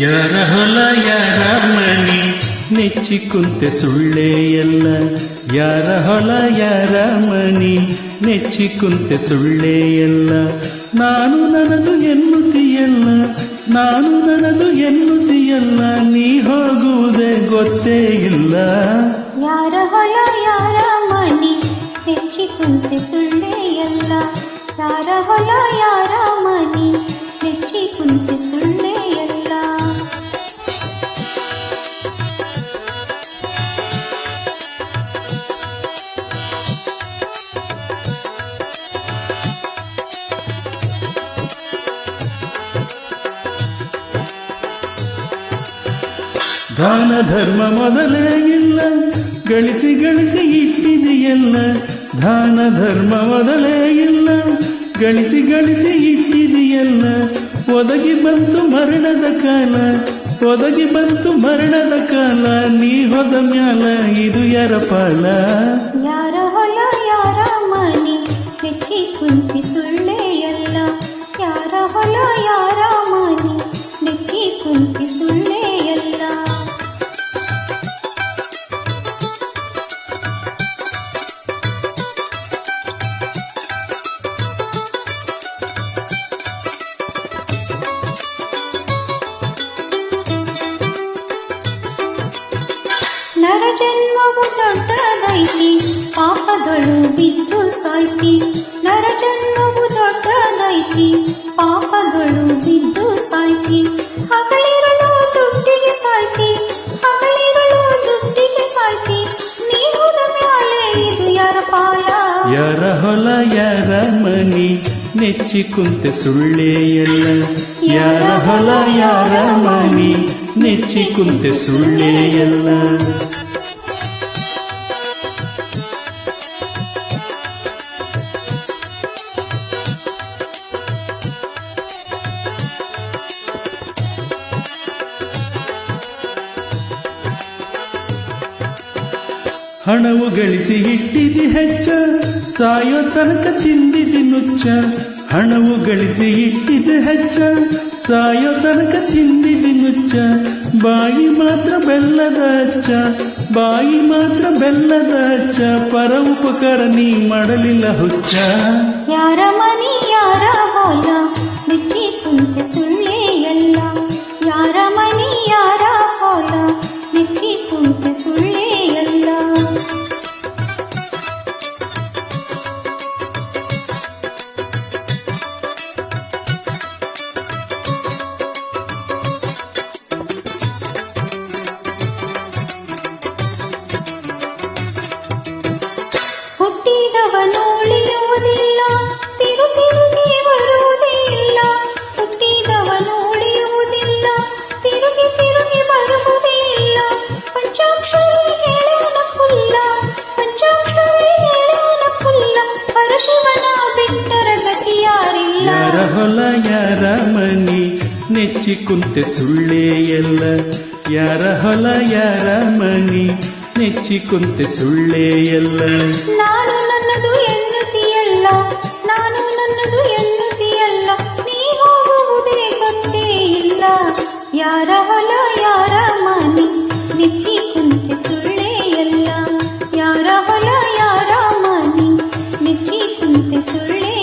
ಯಾರ ಹೊಲ ಯಾರ ಮನಿ ನೆಚ್ಚಿ ಸುಳ್ಳೇ ಎಲ್ಲ. ಯಾರ ಹೊಲ ಯಾರ ಮನಿ ನೆಚ್ಚಿ ಸುಳ್ಳೇ ಎಲ್ಲ. ನಾನು ನನದು ಎನ್ನುತ್ತೀಯಲ್ಲ. ನಾನು ನನದು ಎನ್ನುತ್ತೀಯಲ್ಲ. ನೀ ಹೋಗುವುದೇ ಗೊತ್ತೇ ಇಲ್ಲ. ಯಾರ ಹೊಲ ಯಾರ ಮನಿ ನೆಚ್ಚಿ ಸುಳ್ಳೆ ಎಲ್ಲ. ಯಾರ ಹೊಲ ಯಾರ ಮನಿ ನೆಚ್ಚಿ ಸುಳ್ಳೆ ಎಲ್ಲ. ದಾನ ಧರ್ಮ ಮೊದಲೇ ಇಲ್ಲ. ಗಳಿಸಿ ಗಳಿಸಿ ಇಟ್ಟಿದೆಯಲ್ಲ. ದಾನ ಧರ್ಮ ಮೊದಲೇ ಇಲ್ಲ. ಗಳಿಸಿ ಗಳಿಸಿ ಇಟ್ಟಿದೆಯಲ್ಲ. ಒದಗಿ ಬಂತು ಮರಣದ ಕಾಲ. ಒದಗಿ ಬಂತು ಮರಣದ ಕಾಲ. ನೀ ಹೋದ ಮ್ಯಾಲ ಇದು ಯಾರ ಪಾಲ? ಯಾರ ಹೊಲ, ಯಾರ ಮನಿ? ಹೆಚ್ಚಿ ಕುಂತಿ ಸುಳ್ಳೆ ನರ ಜನ್ಮವು ದೊಡ್ಡದೈತಿ ಪಾಪಗಳು ಬಿದ್ದು ಸಾಯ್ತಿ. ನರ ಜನ್ಮವು ದೊಡ್ಡದೈತಿ ಪಾಪಗಳು ಬಿದ್ದು ಸಾಯ್ತಿ. ಹಗಲಿರಳು ದುಡ್ಡಿಗೆ ಸಾಯ್ತಿ, ಹಗಲಿರಳು ದುಡ್ಡಿಗೆ ಸಾಯ್ತಿ. ನೀನು ಮೇಲೆ ಇದು ಯಾರ ಪಾಲ? ಯಾರ ಹೊಲ, ಯಾರ ಮನಿ? ನೆಚ್ಚಿ ಕುಂತೆ ಸುಳ್ಳೇ ಎಲ್ಲ. ಯಾರ ಹೊಲ, ಯಾರ ಮನಿ? ನೆಚ್ಚಿ ಕುಂತೆ ಸುಳ್ಳೇ ಎಲ್ಲ. ಹಣವು ಗಳಿಸಿ ಇಟ್ಟಿದಿ ಹೆಚ್ಚ, ಸಾಯೋ ತನಕ ತಿಂದಿದಿ ನುಚ್ಚ. ಹಣವು ಗಳಿಸಿ ಇಟ್ಟಿದೆ ಹೆಚ್ಚ, ಸಾಯೋ ತನಕ ತಿಂದಿದಿ ನುಚ್ಚ. ಬಾಯಿ ಮಾತ್ರ ಬೆಲ್ಲದ ಅಚ್ಚ, ಬಾಯಿ ಮಾತ್ರ ಬೆಲ್ಲದ ಅಚ್ಚ. ಪರ ಉಪಕಾರ ನೀ ಮಾಡಲಿಲ್ಲ ಹುಚ್ಚ. ಯಾರ ಮನಿ, ಯಾರ ಹೊಲ? ನೆಚ್ಚಿ ಕುಂತ ಸುಳ್ಳೆ ನೆಚ್ಚಿ ಕುಂತೆ ಸುಳ್ಳೇ ಎಲ್ಲ. ಯಾರ ಹೊಲ, ಯಾರ ಮನಿ, ನೆಚ್ಚಿ ಕುಂತೆ ಸುಳ್ಳೇ ಎಲ್ಲ. ನಾನು ನನ್ನದು ಎನ್ನುತ್ತಿಯಲ್ಲ ನಾನು ನನ್ನದು ಎನ್ನುತ್ತಿಯಲ್ಲ ನೀ ಹೋಗುವುದೇ ಗೊತ್ತೇ ಇಲ್ಲ. ಯಾರ ಹೊಲ, ಯಾರ ಮಣಿ ನೆಚ್ಚಿ ಕುಂತೆ ಸುಳ್ಳೇ ಎಲ್ಲ. ಯಾರ ಹೊಲ, ಯಾರ ಮನಿ, ನೆಚ್ಚಿ ಕುಂತೆ ಸುಳ್ಳೇ